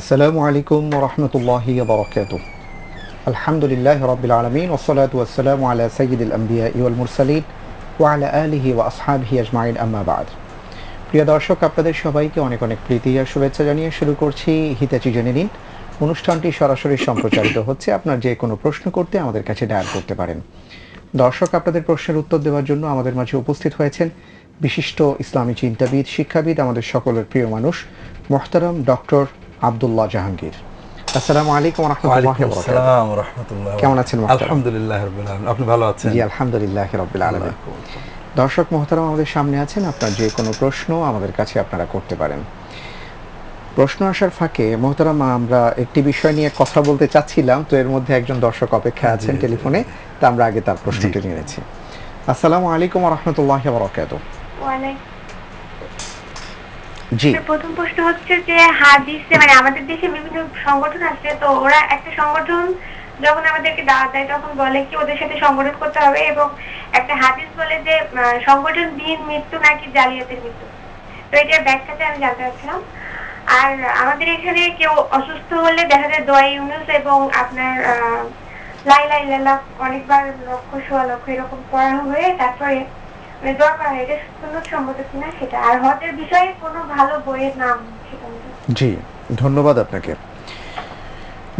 আসসালামু আলাইকুম রহমতুল্লাহি বরকাত আলহামদুলিল্লাহ রবিল আলমিন ওসলাত ওয়াসালাম আল্লাহ সঈদুল আম্বিয়া ইউল মুরসালিদ ওয়ালা আলহি ও আসহাবহি আজমাইন আম্মাবাদ প্রিয় দর্শক, আপনাদের সবাইকে অনেক অনেক প্রীতি আর শুভেচ্ছা জানিয়ে শুরু করছি। হিতাচি জেনে নিন, অনুষ্ঠানটি সরাসরি সম্প্রচারিত হচ্ছে। আপনার যে কোনো প্রশ্ন করতে আমাদের কাছে ডায়াল করতে পারেন। দর্শক, আপনাদের প্রশ্নের উত্তর দেওয়ার জন্য আমাদের মাঝে উপস্থিত হয়েছেন বিশিষ্ট ইসলামী চিন্তাবিদ, শিক্ষাবিদ, আমাদের সকলের প্রিয় মানুষ, মোহতারম ডক্টর আব্দুল্লাহ জাহাঙ্গীর। আসসালামু আলাইকুম রহমতুল্লাহ আসসালাম রাহমাতুল্লাহ কেমন আছেন? আলহামদুলিল্লাহ রাব্বিল আলামিন। আপনি ভালো আছেন? জি আলহামদুলিল্লাহ রবিল আলমিন। দর্শক মহতারাম আমাদের সামনে আছেন আপনার যে কোনো প্রশ্ন আমাদের কাছে আপনারা করতে পারেন। প্রশ্ন আসার ফাঁকে মোহতারাম আমরা একটি বিষয় নিয়ে কথা বলতে চাচ্ছিলাম তো এর মধ্যে একজন দর্শক অপেক্ষা আছেন। টেলিফোনে তা আমরা আগে তার প্রশ্নটি নিয়েছি আসসালামু আলাইকুম রহমতুল্লাহ বরকাত জি। প্রথম প্রশ্ন হচ্ছে যে হাদিসে মানে আমাদের দেশে বিভিন্ন সংগঠন আছে তো ওরা একটা সংগঠন যখন আমাদেরকে দাওয়াত দেয় তখন বলে কি ওদের সাথে সংগঠন করতে হবে এবং একটা হাদিস বলে যে আহ, সংগঠনবিহীন মৃত্যু নাকি জালিয়াতের মৃত্যু। তো এটার ব্যাখ্যাটা আমি জানতে চাচ্ছিলাম। আর আমাদের এখানে কেউ অসুস্থ হলে দেখা যায় দোয়াই ইউনুস এবং আপনার লাই লাই লালা অনেকবার লক্ষ সোয়া লক্ষ এরকম পড়া হয়ে তারপরে মানে দোয়া করা এটা সুন্নত কিনা সেটা। আর হজের বিষয়ে কোনো ভালো বইয়ের নাম সেটা আমি জানি। জি ধন্যবাদ আপনাকে।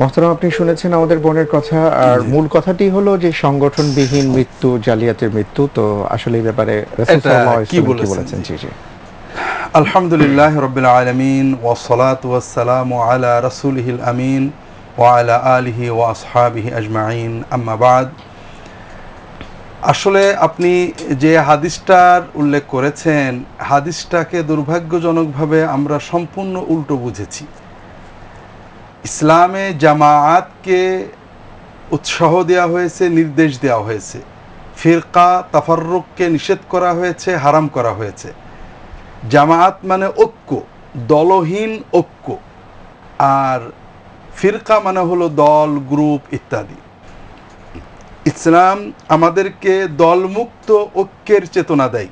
মোহতারাম আপনি শুনেছেন আমাদের বোনের কথা আর মূল কথাটি হলো যে সংগঠনবিহীন মৃত্যু জালিয়াতের মৃত্যু তো আসলে এই ব্যাপারে কি বলেছেন? বলেছেন? জি জি। আলহামদুলিল্লাহ রাব্বিল আলামিন ওয়াসসালামু আলা রাসূলিহিল আমিন ওয়া আলা আলিহি ওয়া আসহাবিহি আজমাইন। আম্মা বাদ। আসলে আপনি যে হাদিসটার উল্লেখ করেছেন, হাদিসটাকে দুর্ভাগ্যজনকভাবে আমরা সম্পূর্ণ উল্টো বুঝেছি। ইসলামে জামায়াতকে উৎসাহ দেওয়া হয়েছে, নির্দেশ দেওয়া হয়েছে। ফিরকা তাফারুককে নিষেধ করা হয়েছে, হারাম করা হয়েছে। জামায়াত মানে ঐক্য, দলহীন ঐক্য। আর ফিরকা মানে হলো দল, গ্রুপ ইত্যাদি। ইসলাম আমাদেরকে দলমুক্ত ঐক্যের চেতনা দেয়।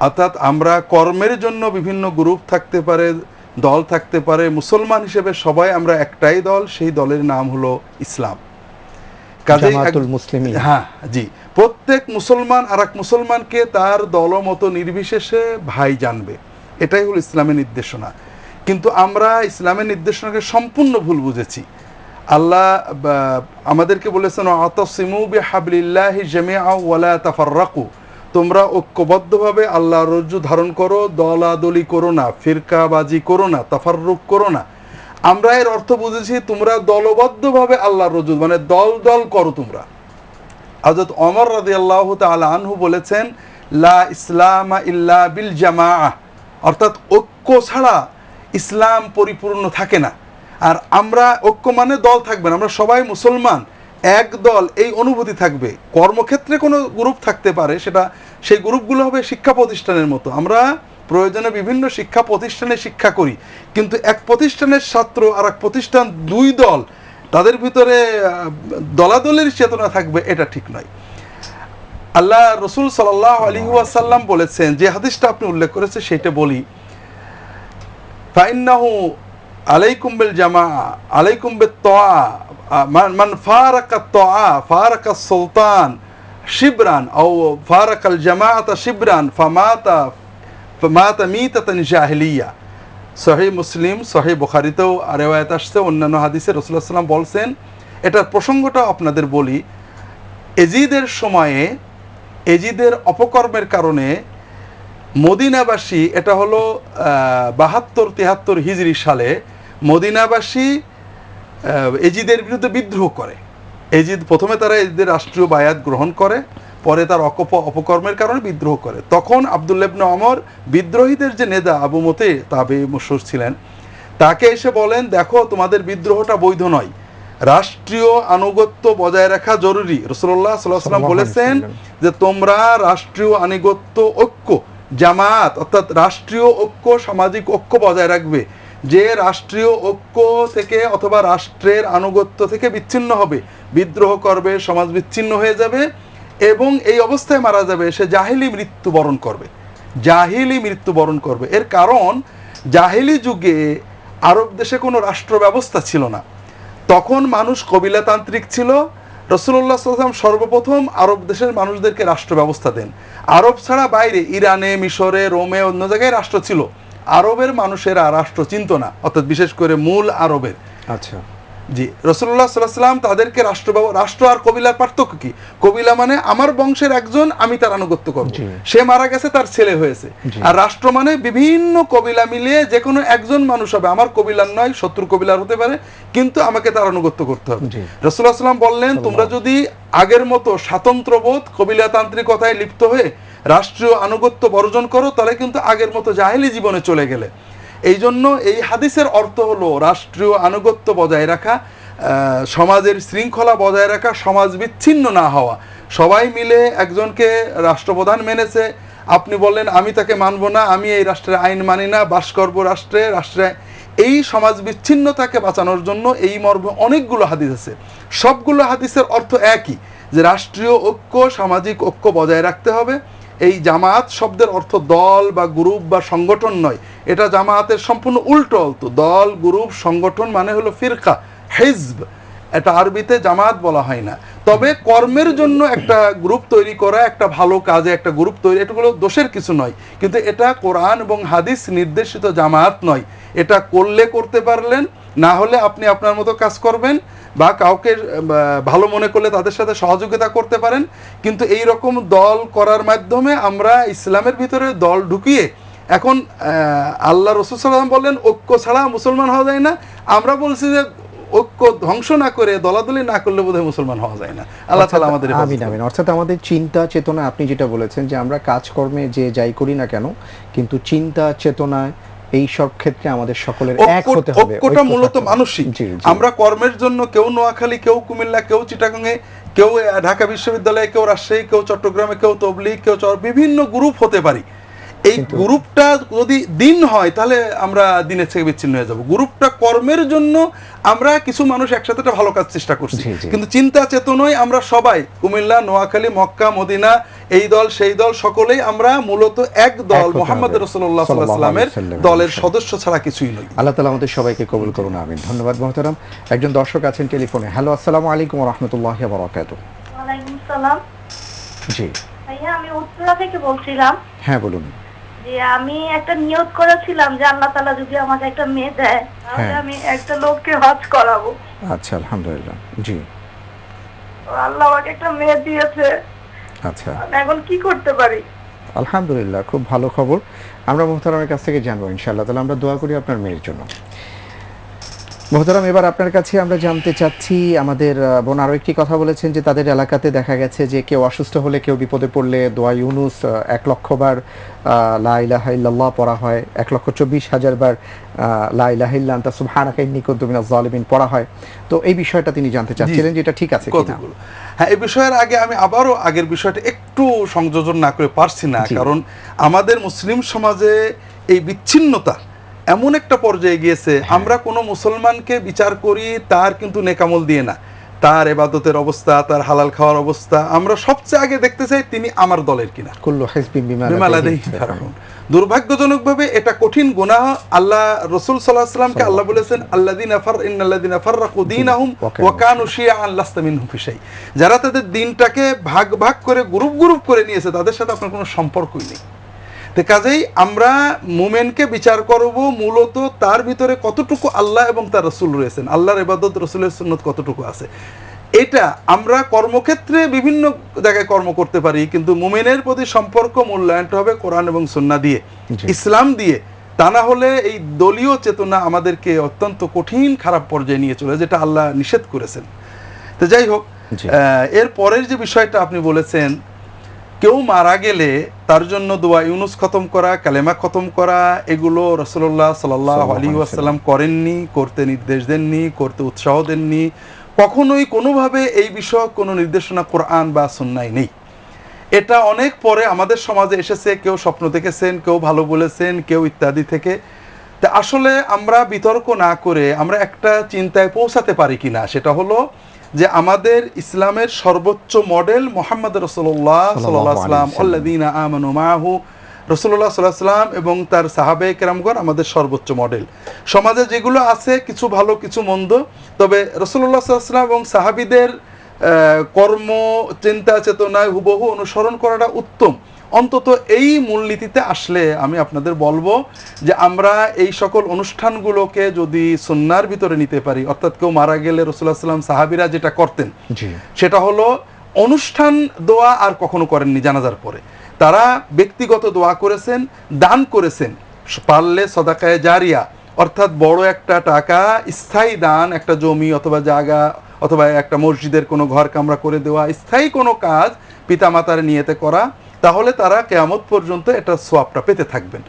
অর্থাৎ আমরা কর্মের জন্য বিভিন্ন গ্রুপ থাকতে পারে দল থাকতে পারে মুসলমান হিসেবে সবাই আমরা একটাই দল সেই দলের নাম হলো ইসলাম। এক- হ্যাঁ জি। প্রত্যেক মুসলমান আর এক মুসলমানকে তার দলমত নির্বিশেষে ভাই জানবে। এটাই হলো ইসলামের নির্দেশনা। কিন্তু আমরা ইসলামের নির্দেশনাকে সম্পূর্ণ ভুল বুঝেছি। আল্লাহ বা, আমাদেরকে বলেছেন আতসিমু বিহাবলিল্লাহি জামিআ ওয়ালা তাফাররাকু। তোমরা ঐক্যবদ্ধভাবে আল্লাহ রজ্জু ধারণ করো দলাদলি করো না ফিরকাবাজি করো না তাফাররুক করো না। আমরা এর অর্থ বুঝেছি তোমরা দলবদ্ধভাবে আল্লাহ রজ্জু মানে দল দল করো তোমরা। হজরত অমর রাদি আল্লাহ তালা আনহু বলেছেন লা ইসলাম ইল্লা বিল জামা অর্থাৎ ঐক্য ছাড়া ইসলাম পরিপূর্ণ থাকে না। আর আমরা ঐক্য মানে দল থাকবে না, আমরা সবাই মুসলমান, এক দল, এই অনুভূতি থাকবে। কর্মক্ষেত্রে কোনো গ্রুপ থাকতে পারে, সেটা সেই গ্রুপগুলো হবে শিক্ষা প্রতিষ্ঠানের মতো। আমরা প্রয়োজনে বিভিন্ন শিক্ষা প্রতিষ্ঠানে শিক্ষা করি, কিন্তু এক প্রতিষ্ঠানের ছাত্র আর এক প্রতিষ্ঠান দুই দল, তাদের ভিতরে দলাদলের চেতনা থাকবে, এটা ঠিক নয়। আল্লাহ রসুল সাল্লাহ আলী ওয়াসাল্লাম বলেছেন, যে হাদিসটা আপনি উল্লেখ করেছে সেটা বলি। ফাইন্নাহু আলাইকুম বিল জামা, আলাইকুম বিত তোয়া মান ফারাকা তোয়া ফারাকা সুলতান শিবরান, আও ফারাকাল জামাআতা শিবরান, ফামাতা ফামাতা মিতাতান জাহিলিয়া। সহি মুসলিম, সহি বুখারিতেও রেওয়ায়ত আসছে, অন্যান্য হাদিসে রসুল্লাহ সাল্লাম বলছেন, এটার প্রসঙ্গটা আপনাদের বলি, এজিদের সময়ে, এজিদের অপকর্মের কারণে মদিনাবাসী, এটা হলো বাহাত্তর, তিহাত্তর হিজরি সালে মদিনাবাসী এজিদের বিরুদ্ধে বিদ্রোহ করে। এজিদ প্রথমে তারা এজিদের রাষ্ট্রীয় বায়াত গ্রহণ করে পরে তার অকপ অপকর্মের কারণে বিদ্রোহ করে। তখন আবদুল্লেবনে অমর বিদ্রোহীদের যে নেতা আবু মতে তাবে মশুর ছিলেন তাকে এসে বলেন দেখো তোমাদের বিদ্রোহটা বৈধ নয়। রাষ্ট্রীয় আনুগত্য বজায় রাখা জরুরি। রসুল্লাহ সাল্লাহ সাল্লাম বলেছেন যে তোমরা রাষ্ট্রীয় আনুগত্য ঐক্য জামাত অর্থাৎ রাষ্ট্রীয় ঐক্য সামাজিক ঐক্য বজায় রাখবে। যে রাষ্ট্রীয় ঐক্য থেকে অথবা রাষ্ট্রের আনুগত্য থেকে বিচ্ছিন্ন হবে, বিদ্রোহ করবে, সমাজ বিচ্ছিন্ন হয়ে যাবে এবং এই অবস্থায় মারা যাবে, সে জাহিলি মৃত্যুবরণ করবে। জাহিলি মৃত্যুবরণ করবে। এর কারণ, জাহিলি যুগে আরব দেশে কোনো রাষ্ট্র ব্যবস্থা ছিল না। তখন মানুষ কবিলাতান্ত্রিক ছিল। রসুল্লাহ সাল্লাম সর্বপ্রথম আরব দেশের মানুষদেরকে রাষ্ট্র ব্যবস্থা দেন। আরব ছাড়া বাইরে, ইরানে, মিশরে, রোমে অন্য জায়গায় রাষ্ট্র ছিল। আরবের মানুষেরা রাষ্ট্র চিনত না অর্থাৎ বিশেষ করে মূল আরবের। আচ্ছা। জি রসুল্লাহ সাল্লাম তাদেরকে রাষ্ট্র রাষ্ট্র আর কবিলার পার্থক্য কি? কবিলা মানে আমার বংশের একজন আমি তার আনুগত্য করব। সে মারা গেছে তার ছেলে হয়েছে। আর রাষ্ট্র মানে বিভিন্ন কবিলা মিলিয়ে যে কোনো একজন মানুষ হবে। আমার কবিলার নয় শত্রু কবিলার হতে পারে কিন্তু আমাকে তার আনুগত্য করতে হবে। রসুল্লাহ সাল্লাম বললেন তোমরা যদি আগের মতো স্বাতন্ত্রবোধ কবিলাতান্ত্রিকতায় লিপ্ত হয়ে রাষ্ট্রীয় আনুগত্য বর্জন করো, তাহলে কিন্তু আগের মতো জাহেলি জীবনে চলে গেলে। এই জন্য এই হাদিসের অর্থ হলো রাষ্ট্রীয় আনুগত্য বজায় রাখা সমাজের শৃঙ্খলা বজায় রাখা, সমাজ বিচ্ছিন্ন না হওয়া। সবাই মিলে একজনকে রাষ্ট্রপ্রধান মেনেছে। আপনি বললেন, আমি তাকে মানব না, আমি এই রাষ্ট্রের আইন মানি না বাস করব রাষ্ট্রে রাষ্ট্রে এই সমাজ বিচ্ছিন্নতাকে বাঁচানোর জন্য এই মর্মে অনেকগুলো হাদিস আছে। সবগুলো হাদিসের অর্থ একই, যে রাষ্ট্রীয় ঐক্য, সামাজিক ঐক্য বজায় রাখতে হবে। এই জামাত শব্দের অর্থ দল বা গ্রুপ বা সংগঠন নয়। এটা জামায়াতের সম্পূর্ণ উল্টো অর্থ দল, গ্রুপ, সংগঠন মানে হলো ফিরকা, হিজব। এটা আরবিতে জামাত বলা হয় না। তবে কর্মের জন্য একটা গ্রুপ তৈরি করা, একটা ভালো কাজে একটা গ্রুপ তৈরি এটাগুলো দোষের কিছু নয়। কিন্তু এটা কোরআন এবং হাদিস নির্দেশিত জামাত নয়। এটা করলে করতে পারলেন, না হলে আপনি আপনার মতো কাজ করবেন বা কাউকে ভালো মনে করলে তাদের সাথে সহযোগিতা করতে পারেন। কিন্তু এই রকম দল করার মাধ্যমে আমরা ইসলামের ভিতরে দল ঢুকিয়ে এখন আল্লাহ রসুল সাল্লাম বললেন, ঐক্য ছাড়া মুসলমান হওয়া যায় না। আমরা বলছি যে ঐক্য ধ্বংস না করে দলাদলি না করলে বোধহয় মুসলমান হওয়া যায় না। আল্লাহ তালা আমাদের আমিন আমিন। অর্থাৎ আমাদের চিন্তা চেতনা আপনি যেটা বলেছেন যে আমরা কাজকর্মে যে যাই করি না কেন কিন্তু চিন্তা চেতনায় এই সব ক্ষেত্রে আমাদের সকলের এক হতে হবে ঐক্যটা মূলত মানসিক। আমরা কর্মের জন্য কেউ নোয়াখালী কেউ কুমিল্লা কেউ চিটাগাঙে কেউ ঢাকা বিশ্ববিদ্যালয়ে কেউ রাজশাহী কেউ চট্টগ্রামে কেউ তবলিগ কেউ বিভিন্ন গ্রুপ হতে পারি। এই গ্রুপটা যদি দিন হয় তাহলে আমরা দিনের থেকে বিচ্ছিন্ন হয়ে যাব। গ্রুপটা কর্মের জন্য আমরা কিছু মানুষ একসাথে একটা ভালো কাজ চেষ্টা করছি। কিন্তু চিন্তা চেতনয় আমরা সবাই কুমিল্লা নোয়াখালী মক্কা মদিনা এই দল সেই দল সকলেই আমরা মূলত এক দল। মোহাম্মদ। রসুল্লাহ সাল্লামের দলের সদস্য ছাড়া কিছুই নয়। আল্লাহ তালা আমাদের সবাইকে কবুল করুন আমিন। ধন্যবাদ মহতারাম। একজন দর্শক আছেন টেলিফোনে। হ্যালো আসসালামু আলাইকুম রহমতুল্লাহ বরাকাত জি। ভাইয়া আমি উত্তরা থেকে বলছিলাম। হ্যাঁ বলুন। যে আমি একটা নিয়ত করেছিলাম যে আল্লাহ তালা যদি আমাকে একটা মেয়ে দেয় তাহলে হ্যাঁ। আমি একটা লোককে হজ করাবো। আচ্ছা আলহামদুলিল্লাহ। জি। আল্লাহ আমাকে একটা মেয়ে দিয়েছে। আচ্ছা। এখন কি করতে পারি? আলহামদুলিল্লাহ খুব ভালো খবর। আমরা মোহতারামের কাছ থেকে জানব ইনশাআল্লাহ। তাহলে আমরা দোয়া করি আপনার মেয়ের জন্য। মোহতারাম এবার আপনার কাছে আমরা জানতে চাচ্ছি আমাদের বোন আরও একটি কথা বলেছেন যে তাদের এলাকাতে দেখা গেছে যে কেউ অসুস্থ হলে কেউ বিপদে পড়লে দোয়া ইউনুস এক লক্ষ বার আহ, লা ইলাহা পড়া হয় এক লক্ষ চব্বিশ হাজার বার আহ, লা ইলাহা ইল্লা আনতা সুবহানাকা ইন্নী কুনতু মিনাজ জালিমিন পড়া হয়। তো এই বিষয়টা তিনি জানতে চাচ্ছিলেন যে এটা ঠিক আছে হ্যাঁ এই বিষয়ের আগে আমি আবারও আগের বিষয়টা একটু সংযোজন না করে পারছি না কারণ আমাদের মুসলিম সমাজে এই বিচ্ছিন্নতা এমন একটা পর্যায়ে গিয়েছে হ্যাঁ। আমরা কোনো মুসলমানকে বিচার করি তার কিন্তু নেকামল দিয়ে না তার এবাদতের অবস্থা তার হালাল খাওয়ার অবস্থা আমরা সবচেয়ে আগে দেখতে চাই তিনি আমার দলের কিনা। দুর্ভাগ্যজনকভাবে এটা কঠিন গুনাহ আল্লাহ রসুল সাল্লাহ সাল্লামকে আল্লাহ বলেছেন আল্লাদিন আফার ইন্নাল্লাদিন আফাররাকু দীনাহুম ওয়াকানু ওয়া কানু শিয়াআন লাস্তা মিনহুম ফি শাই। যারা তাদের দিনটাকে ভাগ ভাগ করে গ্রুপ গ্রুপ করে নিয়েছে তাদের সাথে আপনার কোনো সম্পর্কই নেই তো কাজেই আমরা মুমেনকে বিচার করব মূলত তার ভিতরে কতটুকু আল্লাহ এবং তার রসুল রয়েছেন। আল্লাহর ইবাদত রসুলের সুন্নত কতটুকু আছে? এটা আমরা কর্মক্ষেত্রে বিভিন্ন জায়গায় কর্ম করতে পারি কিন্তু মুমিনের প্রতি সম্পর্ক মূল্যায়নটা হবে কোরআন এবং সুন্না দিয়ে। ইসলাম দিয়ে। তা না হলে এই দলীয় চেতনা আমাদেরকে অত্যন্ত কঠিন খারাপ পর্যায়ে নিয়ে চলে যেটা আল্লাহ নিষেধ করেছেন। তো যাই হোক আহ, এর পরের যে বিষয়টা আপনি বলেছেন কেউ মারা গেলে তার জন্য দোয়া ইউনুস খতম করা কালেমা খতম করা এগুলো রসল্লাহ সাল্লাহ সাল্লাল্লাহু আলী ওয়াসাল্লাম করেননি করতে নির্দেশ দেননি করতে উৎসাহ দেননি। কখনোই কোনোভাবে এই বিষয়ে কোনো নির্দেশনা কোরআন বা সুন্নায় নেই। এটা অনেক পরে আমাদের সমাজে এসেছে কেউ স্বপ্ন দেখেছেন কেউ ভালো বলেছেন কেউ ইত্যাদি থেকে। তা আসলে আমরা বিতর্ক না করে আমরা একটা চিন্তায় পৌঁছাতে পারি কিনা সেটা হলো যে আমাদের ইসলামের সর্বোচ্চ মডেল মোহাম্মদ রসল্লাহ সাল্লাম। আল্লাদিনা আমানু মাহু। রসুল্লাহ সাল্লাহ সাল্লাম এবং তার সাহাবে কেরামগণ আমাদের সর্বোচ্চ মডেল। সমাজে যেগুলো আছে কিছু ভালো কিছু মন্দ তবে রসুল্লাহ সাল্লাহ সাল্লাম এবং সাহাবিদের আহ, কর্ম চিন্তা চেতনায় হুবহু অনুসরণ করাটা উত্তম। অন্তত এই মূলনীতিতে আসলে আমি আপনাদের বলব যে আমরা এই সকল অনুষ্ঠানগুলোকে যদি সন্ন্যার ভিতরে নিতে পারি অর্থাৎ কেউ মারা গেলে রসুল্লাহ সাল্লাম সাহাবিরা যেটা করতেন সেটা হলো অনুষ্ঠান দোয়া আর কখনো করেননি জানাজার পরে। তারা ব্যক্তিগত দোয়া করেছেন দান করেছেন পারলে সদাকায় জারিয়া অর্থাৎ বড় একটা টাকা স্থায়ী দান একটা জমি অথবা জায়গা অথবা একটা মসজিদের কোনো ঘর কামরা করে দেওয়া স্থায়ী কোনো কাজ পিতামাতার নিয়েতে করা তাহলে তারা কেয়ামত পর্যন্ত এটা সোয়াবটা পেতে থাকবেন।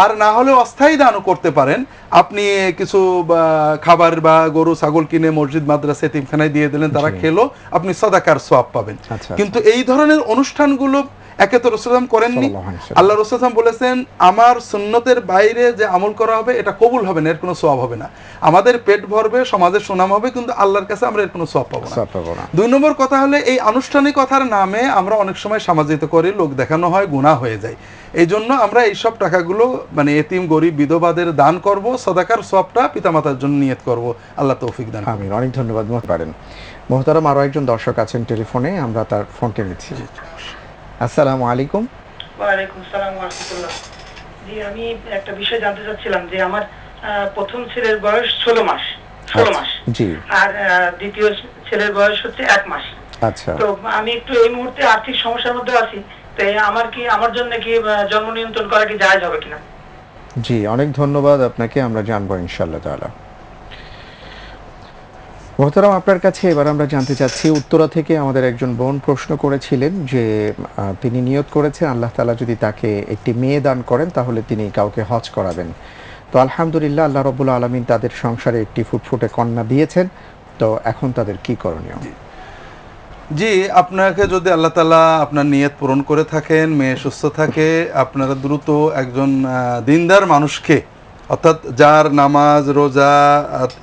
আর না হলে অস্থায়ী দানও করতে পারেন। আপনি কিছু খাবার বা গরু ছাগল কিনে মসজিদ মাদ্রাসা এতিমখানায় দিয়ে দিলেন তারা। খেলো আপনি সদাকার সোয়াব পাবেন। আচ্ছা, কিন্তু এই ধরনের অনুষ্ঠানগুলো একে তো রসুলাম করেননি। আল্লাহ রসুলাম বলেছেন আমার সুন্নতের বাইরে যে আমল করা হবে এটা কবুল হবে না এর কোনো সোয়াব হবে না। আমাদের পেট ভরবে সমাজের সুনাম হবে কিন্তু আল্লাহর কাছে আমরা এর কোনো সোয়াব পাবো না। দুই নম্বর কথা হলে এই আনুষ্ঠানিকতার নামে আমরা অনেক সময় সামাজিত করে লোক দেখানো হয় গুণা হয়ে যায়। এই জন্য আমরা এইসব টাকাগুলো মানে এতিম গরিব বিধবাদের দান করব সদাকার সবটা পিতামাতার জন্য নিয়ত করব। আল্লাহ তৌফিক দান। আমিন। অনেক ধন্যবাদ পারেন মোহতারাম আরও একজন দর্শক আছেন টেলিফোনে আমরা তার ফোনটি নিচ্ছি। আসসালামু আলাইকুম। ওয়ালাইকুম সালাম রহমতুল্লাহ জি আমি একটা বিষয় জানতে চাচ্ছিলাম যে আমার প্রথম ছেলের বয়স ষোলো মাস ষোলো মাস। জি। আর দ্বিতীয় ছেলের বয়স হচ্ছে এক মাস। আচ্ছা। তো আমি একটু এই মুহূর্তে আর্থিক সমস্যার মধ্যে আছি তো আমার কি আমার জন্য কি জন্ম নিয়ন্ত্রণ করা কি জায়েজ হবে কিনা? জি অনেক ধন্যবাদ আপনাকে আমরা জানব ইনশাল্লাহ তাআলা। মোহতারাম, আপনার কাছে এবার আমরা জানতে চাচ্ছি, উত্তরা থেকে আমাদের একজন বোন প্রশ্ন করেছিলেন যে তিনি নিয়ত করেছেন, আল্লাহ তাআলা যদি তাকে একটি মেয়ে দান করেন, তাহলে তিনি কাউকে হজ করাবেন। তো আলহামদুলিল্লাহ, আল্লাহ রবুল্লা আলমিন তাদের সংসারে একটি ফুটফুটে কন্যা দিয়েছেন। তো এখন তাদের কি করণীয়? জি। আপনাকে যদি আল্লাহ তালা আপনার নিয়ত পূরণ করে থাকেন, মেয়ে সুস্থ থাকে, আপনারা দ্রুত একজন দিনদার মানুষকে অর্থাৎ যার নামাজ, রোজা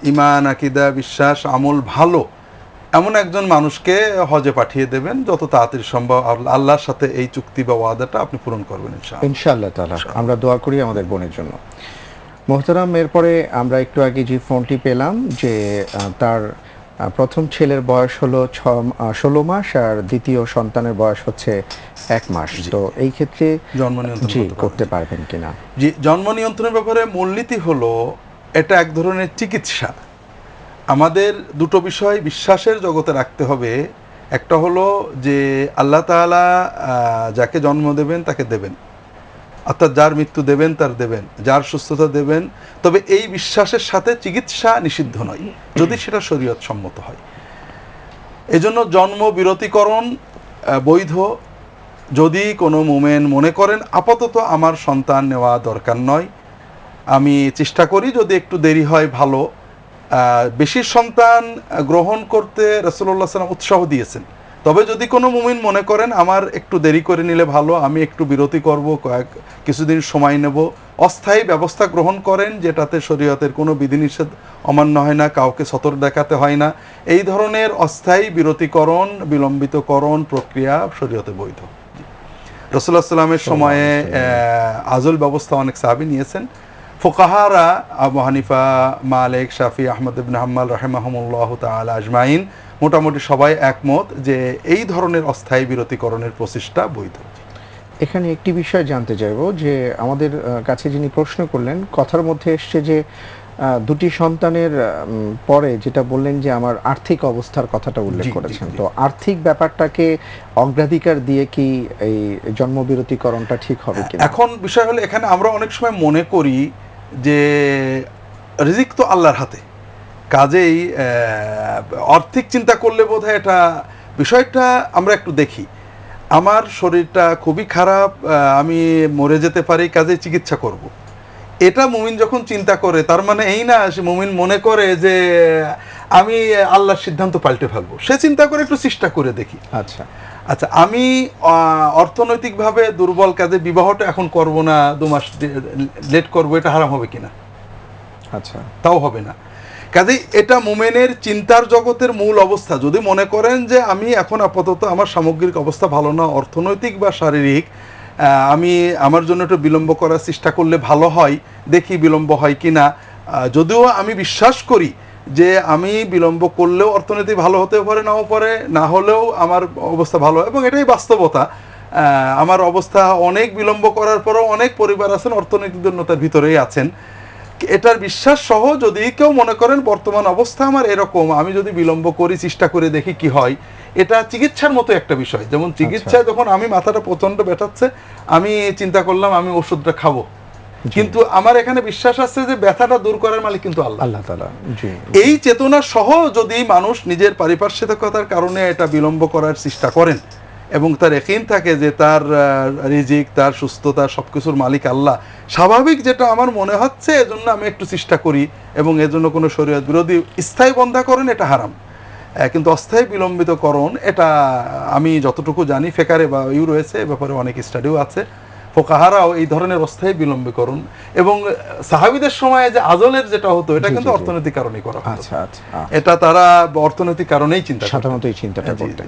ইমান আকিদা, বিশ্বাস, আমল ভালো, এমন একজন মানুষকে হজে পাঠিয়ে দেবেন যত তাড়াতাড়ি সম্ভব। আল্লাহর সাথে এই চুক্তি বা ওয়াদাটা আপনি পূরণ করবেন ইনশাআল্লাহ। তালা আমরা দোয়া করি আমাদের বোনের জন্য। মোহতারাম, এরপরে আমরা একটু আগে যে ফোনটি পেলাম যে তার প্রথম ছেলের বয়স হলো ছ ষোলো মাস আর দ্বিতীয় সন্তানের বয়স হচ্ছে এক মাস। তো এই ক্ষেত্রে জন্ম নিয়ন্ত্রণ করতে পারবেন। কিনা? জি জন্ম নিয়ন্ত্রণের ব্যাপারে মূলনীতি হলো এটা এক ধরনের চিকিৎসা। আমাদের দুটো বিষয় বিশ্বাসের জগতে রাখতে হবে। একটা হলো যে আল্লাহ তাআলা আহ, যাকে জন্ম দেবেন তাকে দেবেন। অর্থাৎ যার মৃত্যু দেবেন, তার দেবেন। যার সুস্থতা দেবেন, তবে এই বিশ্বাসের সাথে চিকিৎসা নিষিদ্ধ নয়, যদি সেটা শরীয়ত সম্মত হয়। এজন্য জন্ম, বিরতিকরণ বৈধ। যদি কোনো মোমেন মনে করেন, আপাতত আমার সন্তান নেওয়া দরকার নয়। আমি চেষ্টা করি যদি একটু দেরি হয়, ভালো। বেশি সন্তান গ্রহণ করতে রসুল্লাহ সাল্লাম উৎসাহ দিয়েছেন। তবে যদি কোনো মুমিন মনে করেন আমার একটু দেরি করে নিলে ভালো আমি একটু বিরতি করব কয়েক কিছুদিন সময় নেব। অস্থায়ী ব্যবস্থা গ্রহণ করেন যেটাতে শরীয়তের কোনো বিধিনিষেধ অমান্য হয় না কাউকে সতর্ক দেখাতে হয় না। এই ধরনের অস্থায়ী বিরতিকরণ বিলম্বিতকরণ প্রক্রিয়া শরীয়তে বৈধ। রসুল্লাহ সাল্লামের সময়ে আহ, আজল ব্যবস্থা অনেক সাহাবি নিয়েছেন। ফোকাহারা Abu Hanifa Malik Shafi Ahmad ইবনে হাম্মাল রাহেমাহমুল্লাহ তাআলা আজমাইন মোটামুটি সবাই একমত যে এই ধরনের অস্থায়ী বিরতিকরণের প্রচেষ্টা বৈধ। এখানে একটি বিষয় জানতে চাইব যে আমাদের কাছে যিনি প্রশ্ন করলেন কথার মধ্যে এসছে যে দুটি সন্তানের পরে যেটা বললেন যে আমার আর্থিক অবস্থার কথাটা উল্লেখ করেছেন। তো আর্থিক ব্যাপারটাকে অগ্রাধিকার দিয়ে কি এই জন্মবিরতিকরণটা ঠিক হবে কি এখন বিষয় হলো এখানে আমরা অনেক সময় মনে করি যে রিজিক তো আল্লাহর হাতে কাজেই আর্থিক চিন্তা করলে বোধ হয় এটা বিষয়টা আমরা একটু দেখি আমার শরীরটা খুবই খারাপ আমি মরে যেতে পারি কাজে চিকিৎসা করব। এটা মুমিন যখন চিন্তা করে তার মানে এই না সে মুমিন মনে করে যে আমি আল্লাহর সিদ্ধান্ত পাল্টে ফেলব। সে চিন্তা করে একটু চেষ্টা করে দেখি। আচ্ছা। আচ্ছা আমি অর্থনৈতিকভাবে দুর্বল কাজে বিবাহটা এখন করব না দু মাস লেট করব এটা হারাম হবে কিনা? আচ্ছা। তাও হবে না। কাজেই এটা মোমেনের চিন্তার জগতের মূল অবস্থা। যদি মনে করেন যে আমি এখন আপাতত আমার সামগ্রিক অবস্থা ভালো না অর্থনৈতিক বা শারীরিক আমি আমার জন্য একটু বিলম্ব করার চেষ্টা করলে ভালো হয়, দেখি বিলম্ব হয় কি না যদিও আমি বিশ্বাস করি যে আমি বিলম্ব করলেও অর্থনীতি ভালো হতে পারে, নাও পারে, না হলেও আমার অবস্থা ভালো এবং এটাই বাস্তবতা। আমার অবস্থা অনেক বিলম্ব করার পরেও অনেক পরিবার আছেন অর্থনৈতিক ভিতরেই আছেন। এটার বিশ্বাস সহ যদি কেউ মনে করেন বর্তমান অবস্থা আমার এরকম আমি যদি বিলম্ব করি চেষ্টা করে দেখি কি হয় এটা চিকিৎসার মতো একটা বিষয়। যেমন চিকিৎসায় যখন আমি মাথাটা প্রচণ্ড ব্যথাচ্ছে আমি চিন্তা করলাম আমি ওষুধটা খাব। কিন্তু আমার এখানে বিশ্বাস আছে যে ব্যথাটা দূর করার মালিক কিন্তু আল্লাহ। আল্লাহ তালা এই চেতনা সহ যদি মানুষ নিজের পারিপার্শ্বিকতার কারণে এটা বিলম্ব করার চেষ্টা করেন এবং তার একিন থাকে যে তার রিজিক তার সুস্থতা সবকিছুর মালিক আল্লাহ। স্বাভাবিক যেটা আমার মনে হচ্ছে এজন্য আমি একটু চেষ্টা করি এবং এজন্য কোনো শরীয়ত বিরোধী স্থায়ী বন্ধাকরণ এটা হারাম। কিন্তু অস্থায়ী বিলম্বিতকরণ এটা আমি যতটুকু জানি ফেকারে বা ইউ রয়েছে এ ব্যাপারে অনেক স্টাডিও আছে। ফোকাহারাও এই ধরনের অস্থায়ী বিলম্বীকরণ এবং সাহাবিদের সময়ে যে আজলের যেটা হতো এটা কিন্তু। অর্থনৈতিক কারণেই করা আচ্ছা আচ্ছা। এটা তারা অর্থনৈতিক কারণেই চিন্তা। সাধারণত এই চিন্তাটা করতেন।